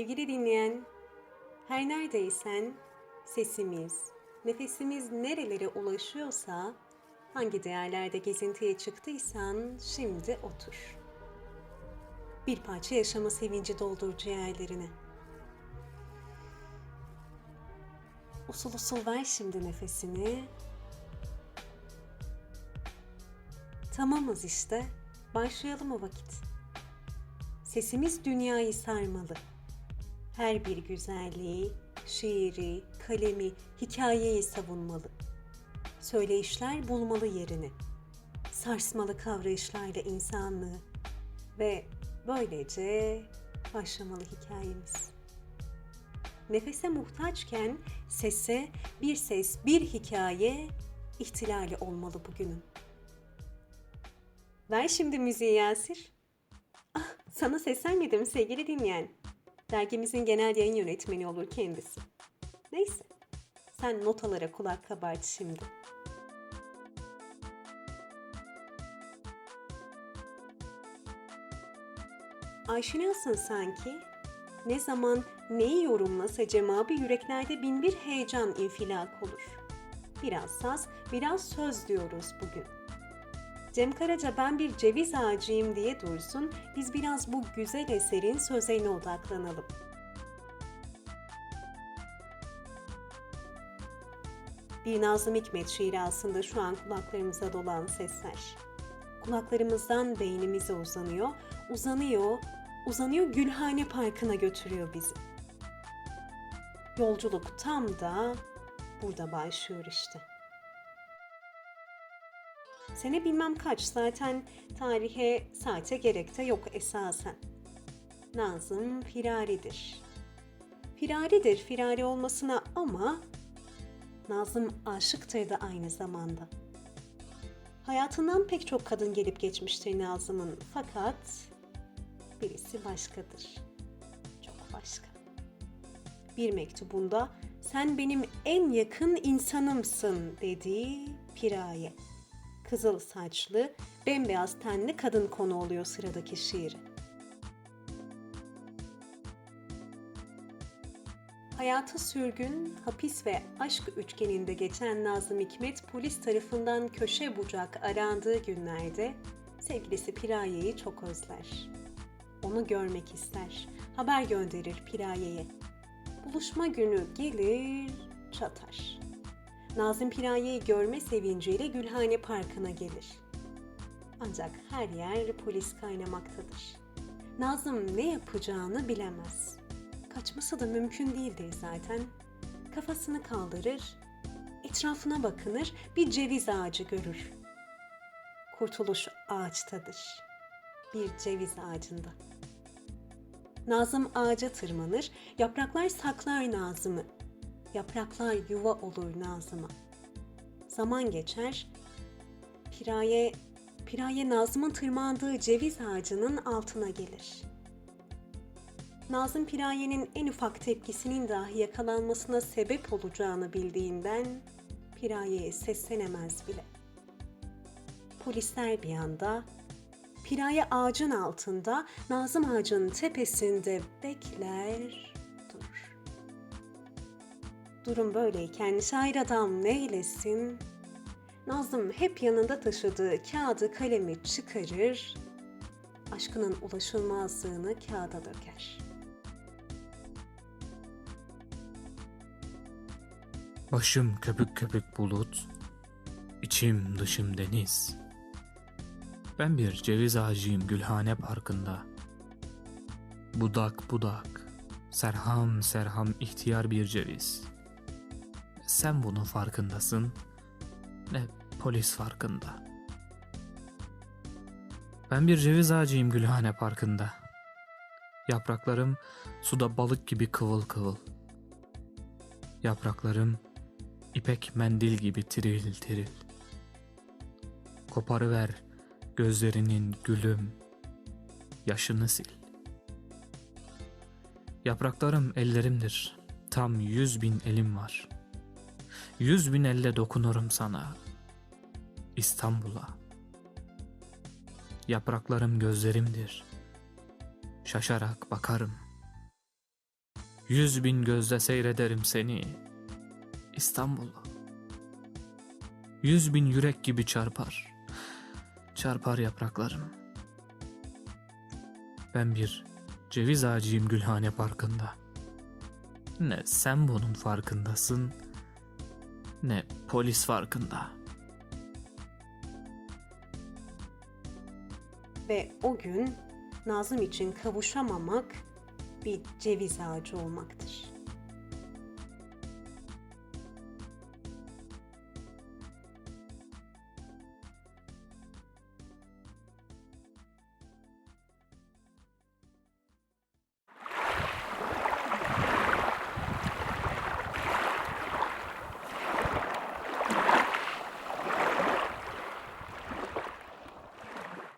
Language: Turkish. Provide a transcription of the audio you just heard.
sevgili dinleyen. Her neredeysen sesimiz, nefesimiz nerelere ulaşıyorsa, hangi değerlerde gezintiye çıktıysan şimdi otur. Bir parça yaşama sevinci doldur ciğerlerine. Usul usul ver şimdi nefesini. Tamamız işte. Başlayalım o vakit. Sesimiz dünyayı sarmalı. Her bir güzelliği, şiiri, kalemi, hikayeyi savunmalı. Söyleyişler bulmalı yerini. Sarsmalı kavrayışlarla insanlığı ve böylece başlamalı hikayemiz. Nefese muhtaçken sese bir ses, bir hikaye ihtilali olmalı bugünün. Ver şimdi müziği Yasir. Ah, sana seslenmedim sevgili dinleyen. Dergimizin genel yayın yönetmeni olur kendisi. Neyse, sen notalara kulak kabart şimdi. Aşinasın sanki. Ne zaman neyi yorumlasa cemabı yüreklerde bin bir heyecan infilak olur. Biraz saz, biraz söz diyoruz bugün. Cem Karaca ben bir ceviz ağacıyım diye dursun, biz biraz bu güzel eserin sözlerine odaklanalım. Bir Nazım Hikmet şiiri aslında şu an kulaklarımıza dolan sesler. Kulaklarımızdan beynimize uzanıyor, uzanıyor, uzanıyor Gülhane Parkı'na götürüyor bizi. Yolculuk tam da burada başlıyor işte. Sene bilmem kaç zaten tarihe saate gerek de yok esasen. Nazım firaridir. Firaridir firari olmasına ama Nazım aşıktır da aynı zamanda. Hayatından pek çok kadın gelip geçmiştir Nazım'ın fakat birisi başkadır. Çok başka. Bir mektubunda sen benim en yakın insanımsın dediği Piraye. Kızıl saçlı, bembeyaz tenli kadın konu oluyor sıradaki şiiri. Hayatı sürgün, hapis ve aşk üçgeninde geçen Nazım Hikmet polis tarafından köşe bucak arandığı günlerde sevgilisi Piraye'yi çok özler. Onu görmek ister, haber gönderir Piraye'ye. Buluşma günü gelir, çatar. Nazım Piraye'yi görme sevinciyle Gülhane Parkı'na gelir. Ancak her yer polis kaynamaktadır. Nazım ne yapacağını bilemez. Kaçması da mümkün değildir zaten. Kafasını kaldırır, etrafına bakınır, bir ceviz ağacı görür. Kurtuluş ağaçtadır. Bir ceviz ağacında. Nazım ağaca tırmanır, yapraklar saklar Nazım'ı. Yapraklar yuva olur Nazım'a. Zaman geçer, Piraye, Piraye Nazım'ın tırmandığı ceviz ağacının altına gelir. Nazım Piraye'nin en ufak tepkisinin dahi yakalanmasına sebep olacağını bildiğinden Piraye'ye seslenemez bile. Polisler bir yanda, Piraye ağacın altında, Nazım ağacın tepesinde bekler. Durum böyleyken şair adam neylesin? Nazım hep yanında taşıdığı kağıdı kalemi çıkarır, aşkının ulaşılmazlığını kağıda döker. Başım köpük köpük bulut, içim dışım deniz. Ben bir ceviz ağacıyım Gülhane Parkı'nda. Budak budak, serham serham ihtiyar bir ceviz. Sen bunun farkındasın, ne polis farkında. Ben bir ceviz ağacıyım Gülhane Parkı'nda. Yapraklarım suda balık gibi kıvıl kıvıl. Yapraklarım ipek mendil gibi tiril tiril. Koparıver gözlerinin gülüm, yaşını sil. Yapraklarım ellerimdir, tam yüz bin elim var. Yüz bin elle dokunurum sana, İstanbul'a. Yapraklarım gözlerimdir, şaşarak bakarım. Yüz bin gözle seyrederim seni. İstanbul. Yüz bin yürek gibi çarpar. Çarpar yapraklarım. Ben bir ceviz ağacıyım Gülhane Parkı'nda. Ne sen bunun farkındasın, ne polis farkında. Ve o gün Nazım için kavuşamamak bir ceviz ağacı olmaktır.